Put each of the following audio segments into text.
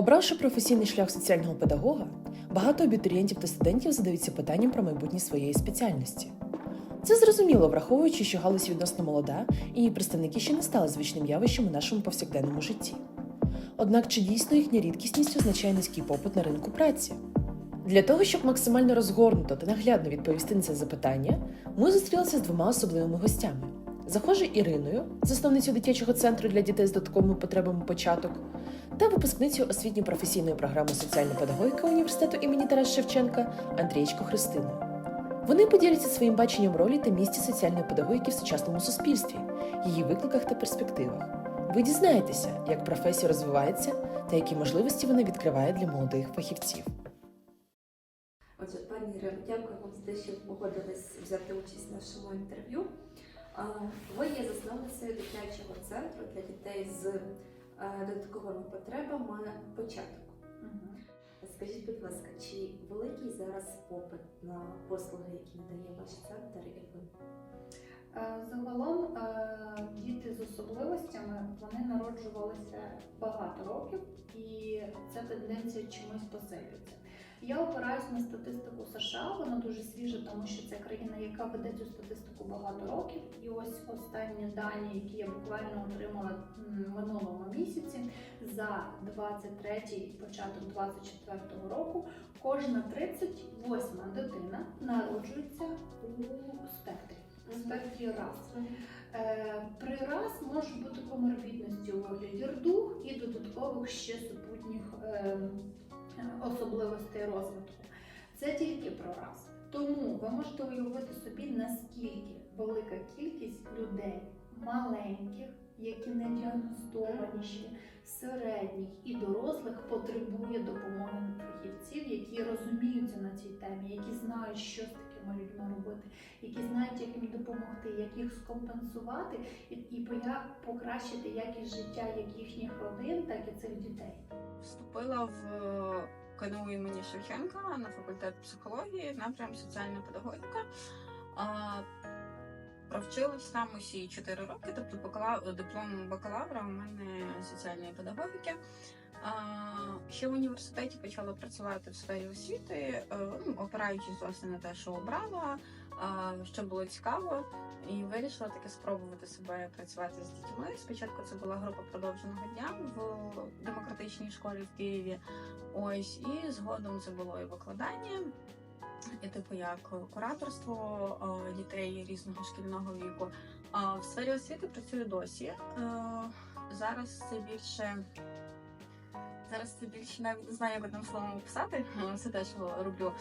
Обравши професійний шлях соціального педагога, багато абітурієнтів та студентів задаються питанням про майбутнє своєї спеціальності. Це зрозуміло, враховуючи, що галузь відносно молода, і її представники ще не стали звичним явищем у нашому повсякденному житті. Однак чи дійсно їхня рідкісність означає низький попит на ринку праці? Для того, щоб максимально розгорнуто та наглядно відповісти на це запитання, ми зустрілися з двома особливими гостями: захожою Іриною, засновницею дитячого центру для дітей з додатковими потребами початок, та випускницею освітньо-професійної програми соціальна педагогіка університету імені Тараса Шевченка Андрієчко Христиною. Вони поділяться своїм баченням ролі та місця соціальної педагогіки в сучасному суспільстві, її викликах та перспективах. Ви дізнаєтеся, як професія розвивається та які можливості вона відкриває для молодих фахівців. Отже, пані Ірино, дякую вам за те, що погодились взяти участь в нашому інтерв'ю. Ви є засновницею дитячого центру для дітей з е, додатковими потребами початок. Скажіть, будь ласка, чи великий зараз попит на послуги, які надає ваш центр і ви? Е, Загалом е, діти з особливостями вони народжувалися багато років, і ця тенденція чомусь посилюється. Я опираюсь на статистику США, вона дуже свіжа, тому що це країна, яка веде цю статистику багато років. І ось останні дані, які я буквально отримала м, минулого місяці за 23 і початок 24 року. Кожна 38 дитина народжується у спектрі. Спектрі раз. Е, При раз може бути коморбідності у вигляді рдух і додаткових ще супутніх е, особливостей розвитку. Це тільки про раз. Тому ви можете уявити собі, наскільки велика кількість людей маленьких, які не діагностовані ще, середніх і дорослих потребує допомоги фахівців, які розуміються на цій темі, які знають, що з такими людьми робити, які знають, як їм допомогти, як їх скомпенсувати і, і покращити якість життя як їхніх родин, так і цих дітей. Вступила в е, КНУ імені Шевченка на факультет психології, напрям соціальна педагогіка. Провчилась там усі 4 роки, тобто диплом бакалавра у мене соціальної педагогіки. Ще в університеті почала працювати в сфері освіти, е, ну, опираючись власне на те, що обрала, що було цікаво, і вирішила таки спробувати себе працювати з дітьми. Спочатку це була група продовженого дня в демократичній школі в Києві. Ось і згодом це було і викладання, і типу як кураторство е, дітей різного шкільного віку. В сфері освіти працюю досі. Е, Зараз це більше. Зараз це більше навіть не знаю, як одним словом описати. е, Все те, що роблю.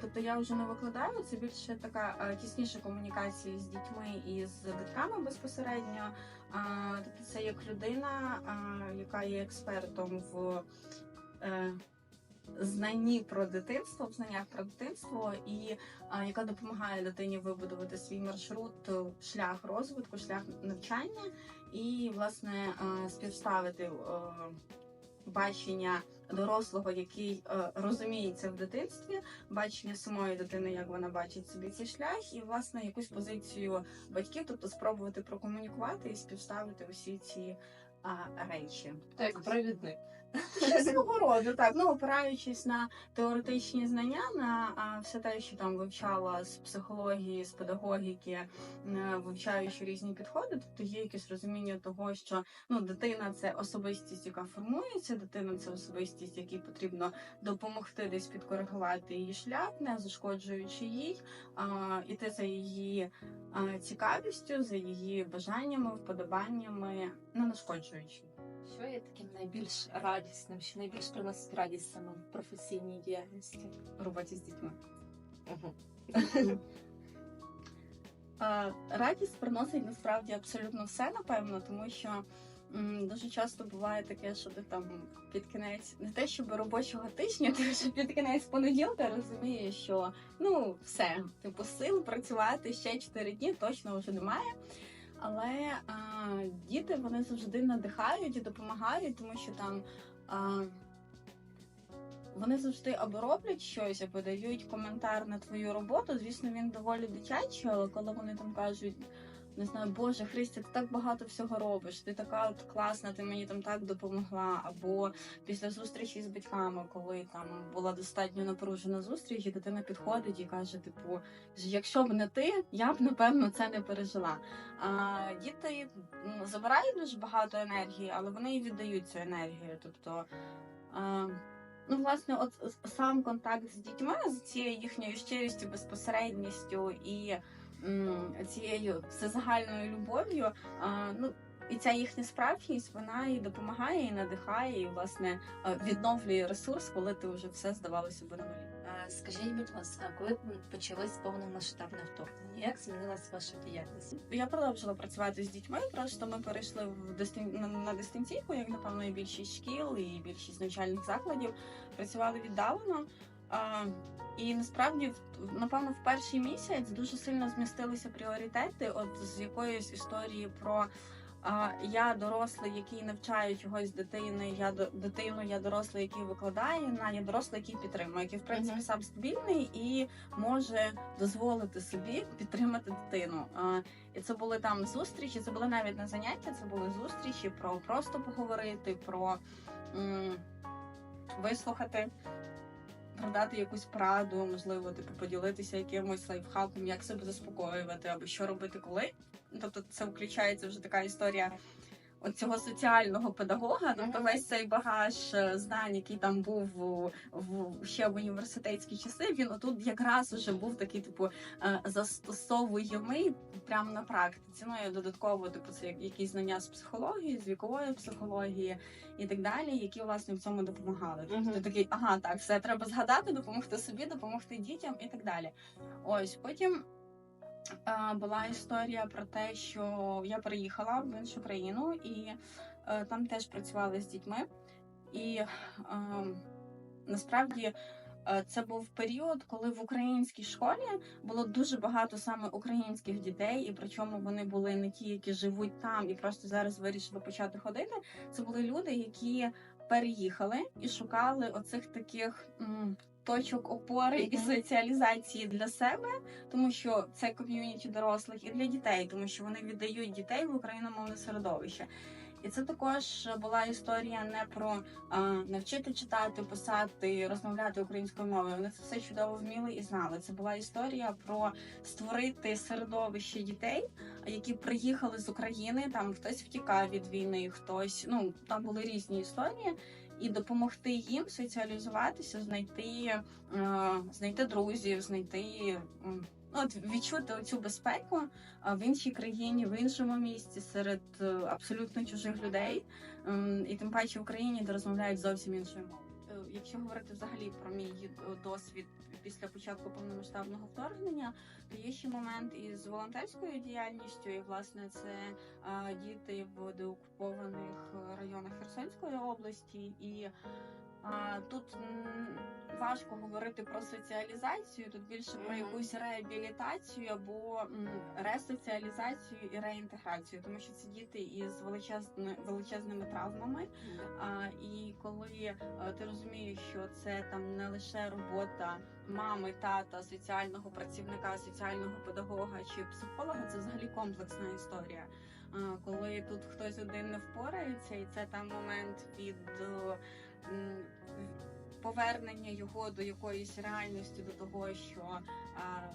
Тобто я вже не викладаю. Це більше така тісніша комунікація з дітьми і з дітками безпосередньо. Тобто це як людина, яка є експертом в е, знанні про дитинство, в знаннях про дитинство, і яка допомагає дитині вибудувати свій маршрут, е, шлях розвитку, шлях навчання, і власне е, співставити бачення дорослого, який е, розуміється в дитинстві, бачення самої дитини, як вона бачить собі цей шлях, і власне якусь позицію батьків, тобто спробувати прокомунікувати і співставити усі ці речі. Так, як провідник. Свого роду, так. Ну, опираючись на теоретичні знання, на а, все те, що там вивчала з психології, з педагогіки, е, вивчаючи різні підходи, тобто є якесь розуміння того, що ну, дитина це особистість, яка формується, дитина це особистість, якій потрібно допомогти десь підкоригувати її шлях, не зашкоджуючи їй, а, іти за її а, цікавістю, за її бажаннями, вподобаннями, не нашкоджуючи. Що є таким найбільш радісним, що найбільш приносить радість саме в професійній діяльності? роботі з дітьми. Угу. Радість приносить насправді абсолютно все, напевно, тому що м, дуже часто буває таке, що ти там під кінець не те, щоб робочого тижня, ти вже під кінець понеділка розумієш, що ну все, типу сил працювати ще 4 дні точно вже немає. Але а, діти вони завжди надихають і допомагають, тому що там. А, вони завжди або роблять щось, або дають коментар на твою роботу. Звісно, він доволі дитячий, але коли вони там кажуть, не знаю, Боже Христя, ти так багато всього робиш, ти така от класна, ти мені там так допомогла. Або після зустрічі з батьками, коли там була достатньо напружена зустріч, і дитина підходить і каже: типу, якщо б не ти, я б напевно це не пережила. А діти забирають дуже багато енергії, але вони і віддають цю енергію. Тобто, а, ну, власне, от сам контакт з дітьми, з цією їхньою щирістю, безпосередністю і цією всезагальною любов'ю, ну. І ця їхня справжність вона і допомагає, і надихає, і власне е, відновлює ресурс, коли ти вже все здавалося би на нулі. Скажіть, будь ласка, коли почалось повномасштабне вторгнення? Як змінилася ваша діяльність? Я продовжила працювати з дітьми. Просто ми перейшли в дистин... на дистанційку, як напевно і більшість шкіл, і більшість навчальних закладів працювали віддалено. І насправді, напевно, в перший місяць дуже сильно змістилися пріоритети. От з якоїсь історії про я дорослий, який навчає чогось дитини, я до дитину, я дорослий, який викладає, на я дорослий, який підтримує, який в принципі сам стабільний і може дозволити собі підтримати дитину. І це були там зустрічі, це були навіть не заняття, це були зустрічі про просто поговорити, про м, вислухати, продати якусь праду, можливо, типу поділитися якимось лайфхаком, як себе заспокоювати або що робити коли. Тобто це включається вже така історія. От цього соціального педагога, тобто весь цей багаж е, знань, який там був в ще в університетські часи, він отут якраз уже був такий, типу, е, застосовуємий прямо на практиці. Ну і додатково, типу, це якісь знання з психології, з вікової психології і так далі, які власне в цьому допомагали. Тобто Мгм. ти такий, ага, так, все треба згадати, допомогти собі, допомогти дітям і так далі. Ось потім. Е, Була історія про те, що я приїхала в іншу країну і е, там теж працювали з дітьми. І е, насправді це був період, коли в українській школі було дуже багато саме українських дітей, і причому вони були не ті, які живуть там і просто зараз вирішили почати ходити. Це були люди, які переїхали і шукали оцих таких. Точок опори і соціалізації для себе, тому що це ком'юніті дорослих, і для дітей, тому що вони віддають дітей в україномовне середовище. І це також була історія не про а, навчити читати, писати, розмовляти українською мовою. Вони це все чудово вміли і знали. Це була історія про створити середовище дітей, які приїхали з України. Там хтось втікав від війни, хтось ну там були різні історії. І допомогти їм соціалізуватися, знайти, е, знайти друзів, знайти ну, от відчути цю безпеку в іншій країні, в іншому місці, серед е, абсолютно чужих людей, Ем, і тим паче в Україні, де розмовляють зовсім іншою мовою. Якщо говорити взагалі про мій досвід після початку повномасштабного вторгнення, то є ще момент із волонтерською діяльністю, і власне це діти в деокупованих районах Херсонської області, і тут важко говорити про соціалізацію, тут більше про якусь реабілітацію або ресоціалізацію і реінтеграцію, тому що це діти із величезни, величезними травмами. І коли е, ти розумієш, що це там не лише робота мами, тата, соціального працівника, соціального педагога чи психолога, це взагалі комплексна історія. Коли тут хтось один не впорається, і це там момент від е, повернення його до якоїсь реальності, до того, що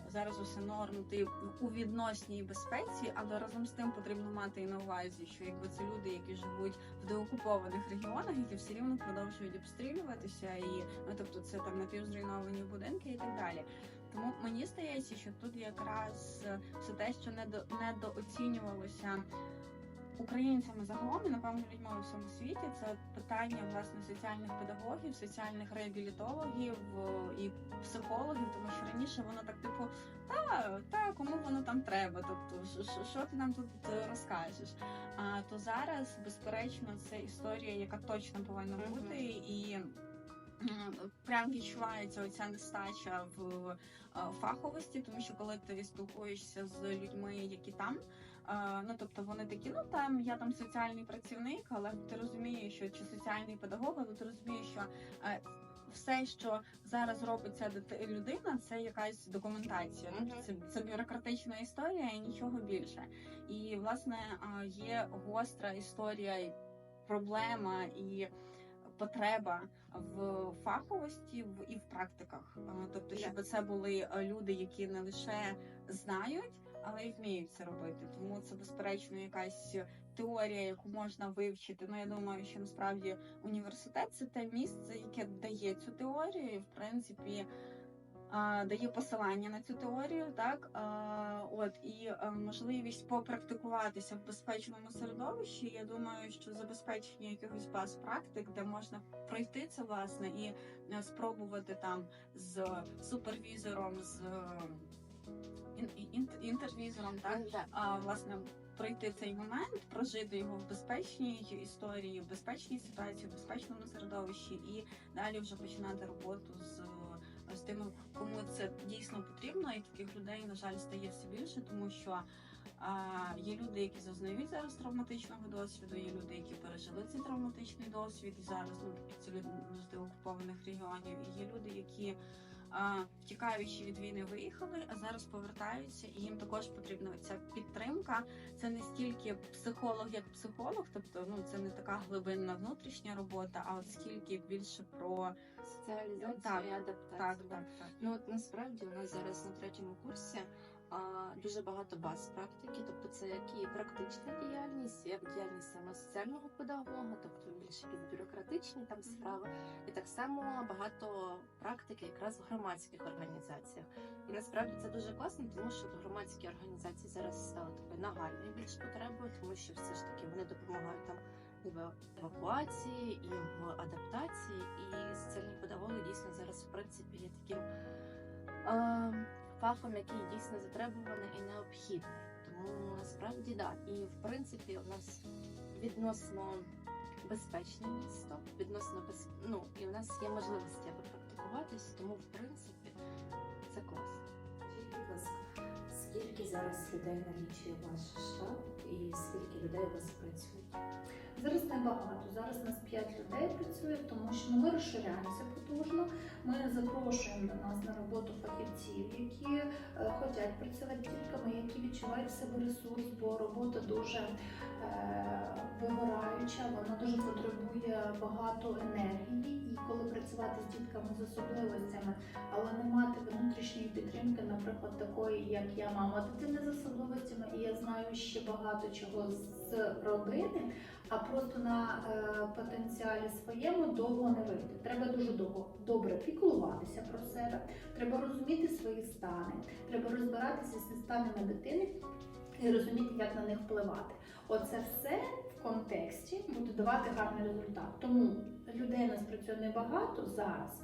зараз усе норм, ти у відносній безпеці, але разом з тим потрібно мати і на увазі, що якби це люди, які живуть в деокупованих регіонах, які все рівно продовжують обстрілюватися, і ну тобто це там напівзруйновані будинки і так далі. Тому мені здається, що тут якраз все те, що недо, недооцінювалося українцями загалом і напевно людьми у всьому світі, це питання власне соціальних педагогів, соціальних реабілітологів е, і психологів, тому що раніше воно так типу та, та кому воно там треба, тобто що- ти нам тут е, розкажеш. А то зараз, безперечно, це історія, яка точно повинна бути, і прям відчувається оця нестача в е, фаховості, тому що коли ти спілкуєшся з людьми, які там. Е, Ну, тобто вони такі, ну там я там соціальний працівник, але ти розумієш, що чи соціальний педагог, але ти розумієш, що е, все, що зараз робить ця людина, це якась документація. Тобто це, це бюрократична історія і нічого більше. І власне є гостра історія, проблема і потреба в фаховості в і в практиках. Тобто, щоб це були люди, які не лише знають, але й вміють це робити. Тому це безперечно якась теорія, яку можна вивчити. Ну я думаю, що насправді університет це те місце, яке дає цю теорію, і в принципі. Дає посилання на цю теорію, так от і можливість попрактикуватися в безпечному середовищі. Я думаю, що забезпечення якихось баз практик, де можна пройти це власне і е, спробувати там з супервізором, з е, інтервізором, так а, власне пройти цей момент, прожити його в безпечній історії, в безпечній ситуації, в безпечному середовищі, і далі вже починати роботу з, з тими, кому це дійсно потрібно, і таких людей на жаль стає все більше, тому що. А, є люди, які зазнають зараз травматичного досвіду, є люди, які пережили цей травматичний досвід і зараз ну, це люди з деокупованих регіонів. І є люди, які втікаючи від війни, виїхали, а зараз повертаються, і їм також потрібна ця підтримка. Це не стільки психолог, як психолог, тобто ну це не така глибинна внутрішня робота, а от скільки більше про Соціалізацію Так, і адаптацію. так, так, так. Ну от насправді у нас зараз на третьому курсі дуже багато баз практики, тобто це як і практична діяльність, як діяльність саме соціального педагога, тобто більше якісь бюрократичні там справи, і так само багато практики якраз в громадських організаціях. І насправді це дуже класно, тому що громадські організації зараз стали такою нагальною більш потребою, тому що все ж таки вони допомагають там і в евакуації, і в адаптації, і соціальні педагоги дійсно зараз в принципі є таким е, фахом, який дійсно затребуваний і необхідний. Тому насправді да. І в принципі у нас відносно безпечне місто, відносно без... ну, і в нас є можливості аби практикуватись, тому в принципі це ласка, скільки зараз людей налічує ваш штаб і скільки людей у вас працює? Зараз небагато. Зараз нас 5 людей працює, тому що ну, ми розширяємося потужно. Ми запрошуємо до нас на роботу фахівців, які е, хочуть працювати дітками, які відчувають в себе ресурс, бо робота дуже е, вигораюча, вона дуже потребує багато енергії. І коли працювати з дітками з особливостями, але не мати внутрішньої підтримки, наприклад, такої, як я мама дитини з особливостями, і я знаю ще багато чого з родини а просто на е, потенціалі своєму довго не вийде. Треба дуже довго добре піклуватися про себе, треба розуміти свої стани, треба розбиратися зі станами дитини і розуміти, як на них впливати. Оце все в контексті буде давати гарний результат. Тому людей нас працює небагато зараз.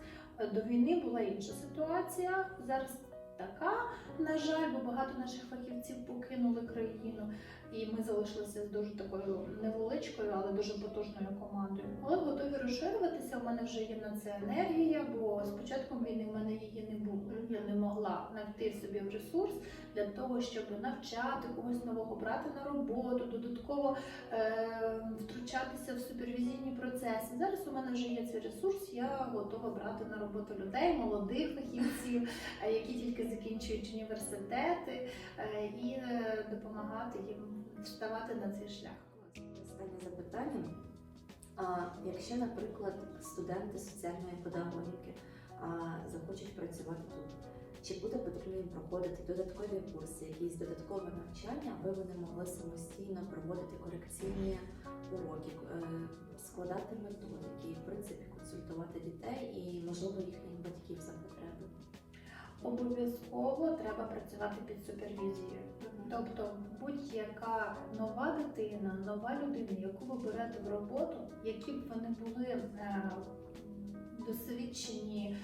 До війни була інша ситуація. Зараз така, на жаль, бо багато наших фахівців покинули країну. І ми залишилися з дуже такою невеличкою, але дуже потужною командою. Але готові розширюватися. У мене вже є на це енергія, бо з початком війни в мене її не було. Я не могла знайти собі в ресурс для того, щоб навчати когось нового, брати на роботу, додатково е- втручатися в супервізійні процеси. Зараз у мене вже є цей ресурс. Я готова брати на роботу людей, молодих фахівців, е, які тільки закінчують університети, е, і е, допомагати їм вставати на цей шлях. Останнє запитання. А, якщо, наприклад, студенти соціальної педагогіки а, захочуть працювати тут, чи буде потрібно їм проходити додаткові курси, якісь додаткове навчання, аби вони могли самостійно проводити корекційні уроки, е, складати методики в принципі, консультувати дітей і, можливо, їхніх батьків за потреби? Обов'язково треба працювати під супервізією. Тобто будь-яка нова дитина, нова людина, яку ви берете в роботу, які б вони були е, досвідчені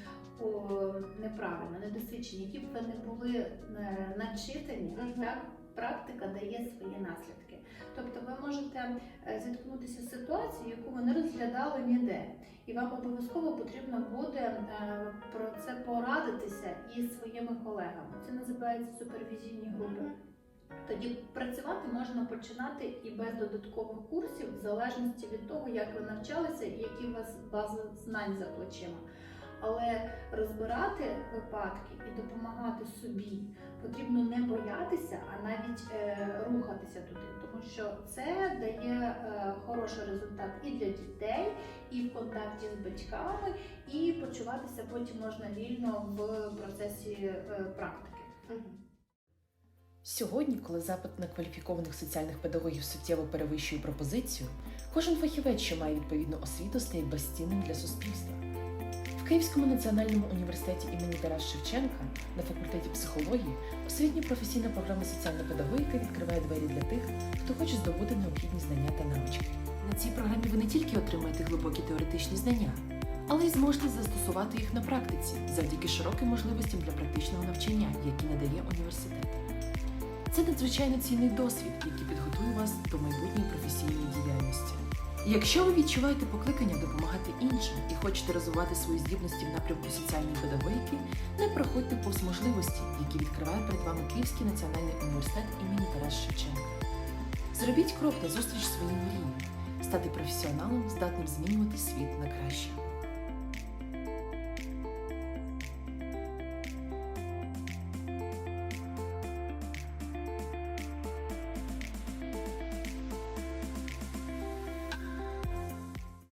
неправильно, недосвідчені, які б вони були е, начитані, так практика дає свої наслідки. Тобто ви можете е, зіткнутися з ситуацією, яку ви не розглядали ніде. І вам обов'язково потрібно буде е, про це порадитися із своїми колегами. Це називається супервізійні групи. Тоді працювати можна починати і без додаткових курсів, в залежності від того, як ви навчалися і які у вас бази знань за плечима. Але розбирати випадки і допомагати собі потрібно не боятися, а навіть е, рухатися туди, тому що це дає е, хороший результат і для дітей, і в контакті з батьками, і почуватися потім можна вільно в процесі е, практики. Сьогодні, коли запит на кваліфікованих соціальних педагогів суттєво перевищує пропозицію, кожен фахівець, що має відповідну освіту, стає безцінним для суспільства. В Київському національному університеті імені Тараса Шевченка на факультеті психології освітня професійна програма соціальна педагогіка відкриває двері для тих, хто хоче здобути необхідні знання та навички. На цій програмі ви не тільки отримаєте глибокі теоретичні знання, але й зможете застосувати їх на практиці завдяки широким можливостям для практичного навчання, які надає університет. Це надзвичайно цінний досвід, який підготує вас до майбутньої професійної діяльності. Якщо ви відчуваєте покликання допомагати іншим і хочете розвивати свої здібності в напрямку соціальної педагогіки, не проходьте повз можливості, які відкриває перед вами Київський національний університет імені Тарас Шевченка. Зробіть крок на зустріч своїм мріям, стати професіоналом, здатним змінювати світ на краще.